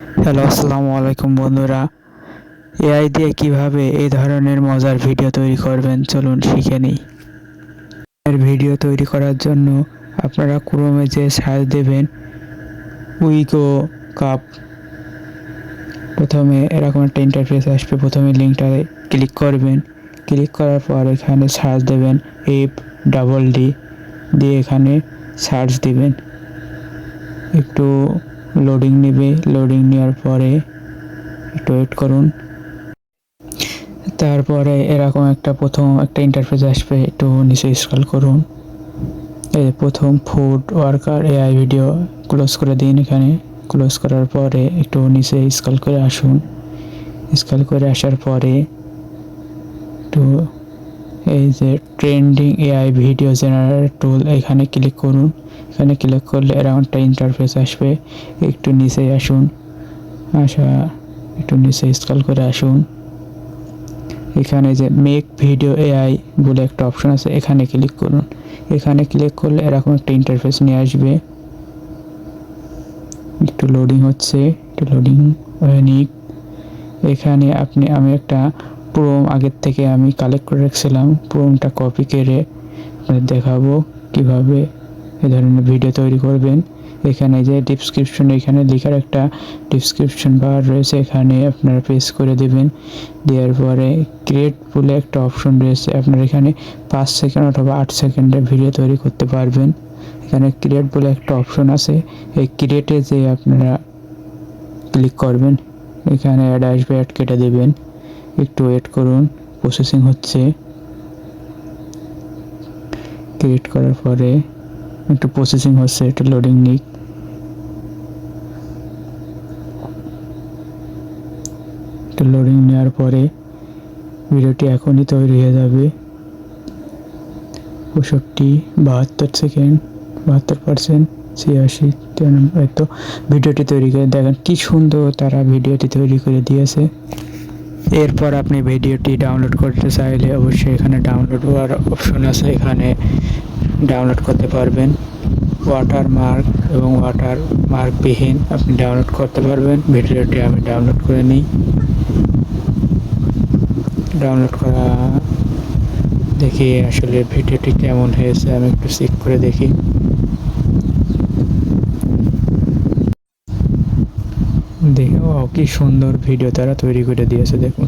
Hello, আসসালামু আলাইকুম বন্ধুরা। এআই দিয়ে কীভাবে এই ধরনের মজার ভিডিও তৈরি করবেন, চলুন শিখে নিই। এর ভিডিও তৈরি করার জন্য আপনারা ক্রোমে যে সার্চ দেবেন উইগো কাপ প্রথমে এরকম একটা ইন্টারফেস আসবে, প্রথমে লিঙ্কটাতে ক্লিক করবেন। ক্লিক করার পর এখানে সার্চ দেবেন এফ ডাবল ডি দিয়ে এখানে সার্চ দিবেন। একটু লোডিং নেবে লোডিং নেওয়ার পরে একটু ওয়েট করুন। তারপরে এরকম একটা প্রথম একটা ইন্টারফেস আসবে, একটু নিচে স্ক্রল করুন। এই প্রথম food worker AI video close করে দিন এখানে। ক্লোজ করার পরে একটু নিচে স্ক্রল করে আসুন। স্ক্রল করে আসার পরে একটু যে trending AI video generator tool এখানে ক্লিক করুন। এখানে ক্লিক করলে একটা ইন্টারফেস আসবে। একটু নিচে আসুন। আসা একটু নিচে স্কল করে আসুন। এখানে যে মেক ভিডিও এআই বলে একটা অপশন আছে, এখানে ক্লিক করুন। এখানে ক্লিক করলে এরকম একটা ইন্টারফেস নিয়ে আসবে। একটু লোডিং হচ্ছে, একটু লোডিং হয়ে নিক। এখানে আপনি, আমি একটা প্রোম আগের থেকে আমি কালেক্ট করে রাখছিলাম। প্রোমটা কপি করে দেখাবো কীভাবে এ ধরনের ভিডিও তৈরি করবেন। এখানে যে ডিসক্রিপশন এখানে লেখার একটা ডিসক্রিপশন বার রয়েছে, এখানে আপনারা পেস্ট করে দেবেন। দেওয়ার পরে ক্রিয়েট বলে একটা অপশন রয়েছে, আপনারা এখানে পাঁচ সেকেন্ড অথবা আট সেকেন্ডের ভিডিও তৈরি করতে পারবেন। এখানে ক্রিয়েট বলে একটা অপশন আছে, এই ক্রিয়েটে যে আপনারা ক্লিক করবেন, এখানে অ্যাড আসবে অ্যাড কেটে দেবেন। একটু ওয়েট করুন প্রসেসিং হচ্ছে। ক্রিয়েট করার পরে একটু প্রসেসিং হচ্ছে, একটু লোডিং নিক। লোডিং নেওয়ার পরে ভিডিওটি এখনই তৈরি হয়ে যাবে। পঁয়ষট্টি, বাহাত্তর সেকেন্ড বাহাত্তর পার্সেন্ট ছিয়াশি তো ভিডিওটি তৈরি করে দেখেন কি সুন্দর তারা ভিডিওটি তৈরি করে দিয়েছে। এরপর আপনি ভিডিওটি ডাউনলোড করতে চাইলে অবশ্যই এখানে ডাউনলোড হওয়ার অপশন আছে। এখানে ডাউনলোড করতে পারবেন। ওয়াটার মার্ক এবং ওয়াটার মার্কবিহীন আপনি ডাউনলোড করতে পারবেন। ভিডিওটি আমি ডাউনলোড করে নিই। ডাউনলোড করা দেখি আসলে ভিডিওটি কেমন হয়েছে, আমি একটু চেক করে দেখি। দেখে ও কি সুন্দর ভিডিও তারা তৈরি করে দিয়েছে, দেখুন।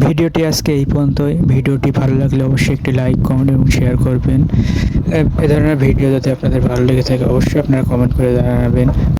ভিডিওটি আজকে এই পর্যন্তই। ভিডিওটি ভালো লাগলে অবশ্যই একটি লাইক কমেন্ট এবং শেয়ার করবেন। এ- ধরনের ভিডিও যাতে আপনাদের ভালো লেগে থাকে, অবশ্যই আপনারা কমেন্ট করে জানাবেন।